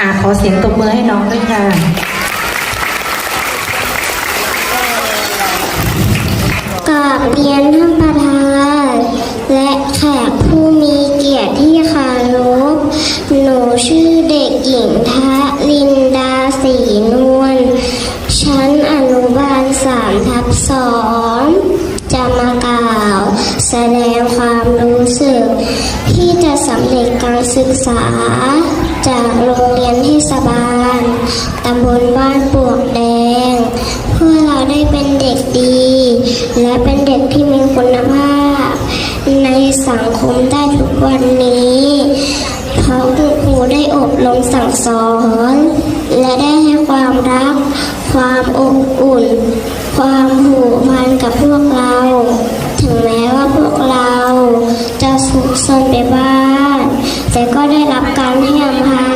อ่าขอเสียงตบมือให้น้องด้วยค่ะ กราบเรียนท่านประธาน และแขกผู้มีเกียรติที่เคารพ หนูชื่อเด็กหญิงทะลินดาสีนวล ชั้นอนุบาลสามทับสอง แสดงความรู้สึก ที่จะสำเร็จการศึกษา จากโรงเรียนเทศบาลตำบลบ้านปวกแดง เพื่อเราได้เป็นเด็กดี และเป็นเด็กที่มีคุณภาพ ในสังคมได้ทุกวันนี้เพราะคุณครูได้อบรมสั่งสอน และได้ให้ความรัก ความอบอุ่น ความ ส่งไปบ้าน แต่ก็ได้